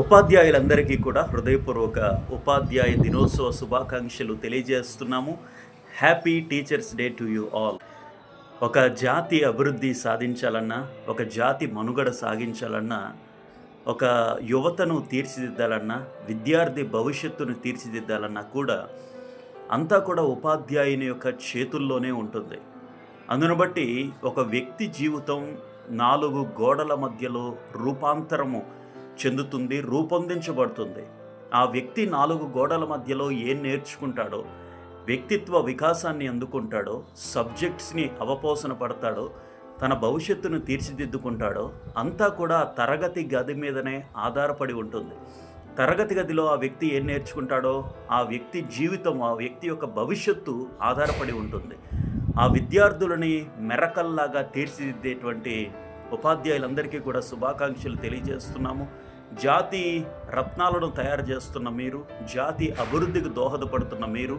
ఉపాధ్యాయులందరికీ కూడా హృదయపూర్వక ఉపాధ్యాయ దినోత్సవ శుభాకాంక్షలు తెలియజేస్తున్నాము. Happy teachers day to you all ఒక జాతి అభివృద్ధి సాధించాలన్నా ఒక జాతి మనుగడ సాగించాలన్నా ఒక యువతను తీర్చిదిద్దాలన్నా విద్యార్థి భవిష్యత్తును తీర్చిదిద్దాలన్నా కూడా అంతా కూడా ఉపాధ్యాయుని యొక్క చేతుల్లోనే ఉంటుంది. అందును బట్టి ఒక వ్యక్తి జీవితం నాలుగు గోడల మధ్యలో రూపాంతరము చెందుతుంది రూపొందించబడుతుంది. ఆ వ్యక్తి నాలుగు గోడల మధ్యలో ఏం నేర్చుకుంటాడో వ్యక్తిత్వ వికాసాన్ని అందుకుంటాడో సబ్జెక్ట్స్ని అవపోసన పడతాడో తన భవిష్యత్తును తీర్చిదిద్దుకుంటాడో అంతా కూడా తరగతి గది మీదనే ఆధారపడి ఉంటుంది. తరగతి గదిలో ఆ వ్యక్తి ఏం నేర్చుకుంటాడో ఆ వ్యక్తి జీవితం ఆ వ్యక్తి యొక్క భవిష్యత్తు ఆధారపడి ఉంటుంది. ఆ విద్యార్థులని మెరకల్లాగా తీర్చిదిద్దేటువంటి ఉపాధ్యాయులందరికీ కూడా శుభాకాంక్షలు తెలియజేస్తున్నాము. జాతి రత్నాలను తయారు చేస్తున్న మీరు జాతి అభివృద్ధికి దోహదపడుతున్న మీరు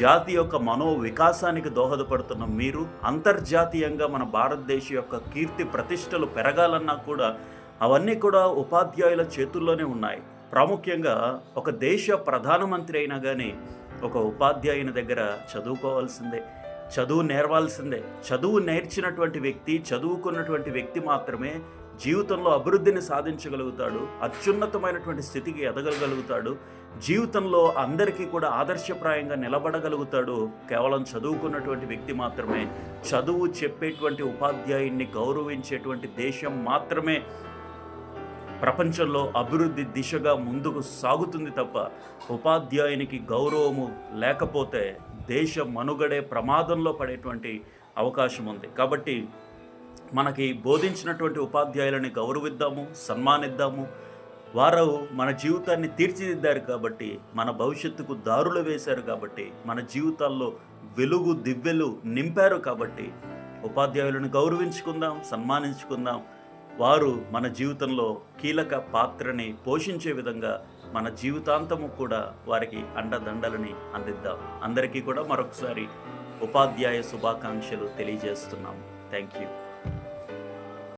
జాతి యొక్క మనో వికాసానికి దోహదపడుతున్న మీరు అంతర్జాతీయంగా మన భారతదేశ యొక్క కీర్తి ప్రతిష్టలు పెరగాలన్నా కూడా అవన్నీ కూడా ఉపాధ్యాయుల చేతుల్లోనే ఉన్నాయి. ప్రాముఖ్యంగా ఒక దేశ ప్రధానమంత్రి అయినా కానీ ఒక ఉపాధ్యాయుని దగ్గర చదువుకోవాల్సిందే. చదువు నేర్వాల్సిందే. చదువు నేర్చినటువంటి వ్యక్తి చదువుకున్నటువంటి వ్యక్తి మాత్రమే జీవితంలో అభివృద్ధిని సాధించగలుగుతాడు అత్యున్నతమైనటువంటి స్థితికి ఎదగగలుగుతాడు జీవితంలో అందరికీ కూడా ఆదర్శప్రాయంగా నిలబడగలుగుతాడు. కేవలం చదువుకున్నటువంటి వ్యక్తి మాత్రమే చదువు చెప్పేటువంటి ఉపాధ్యాయుణ్ణి గౌరవించేటువంటి దేశం మాత్రమే ప్రపంచంలో అభివృద్ధి దిశగా ముందుకు సాగుతుంది తప్ప ఉపాధ్యాయునికి గౌరవము లేకపోతే దేశ మనుగడే ప్రమాదంలో పడేటువంటి అవకాశం ఉంది. కాబట్టి మనకి బోధించినటువంటి ఉపాధ్యాయులని గౌరవిద్దాము సన్మానిద్దాము. వారు మన జీవితాన్ని తీర్చిదిద్దారు కాబట్టి మన భవిష్యత్తుకు దారులు వేశారు కాబట్టి మన జీవితాల్లో వెలుగు దివ్వెలు నింపారు కాబట్టి ఉపాధ్యాయులను గౌరవించుకుందాం సన్మానించుకుందాం. వారు మన జీవితంలో కీలక పాత్రని పోషించే విధంగా మన జీవితాంతము కూడా వారికి అండదండలని అందిద్దాం. అందరికీ కూడా మరొకసారి ఉపాధ్యాయ శుభాకాంక్షలు తెలియజేస్తున్నాము. Thank you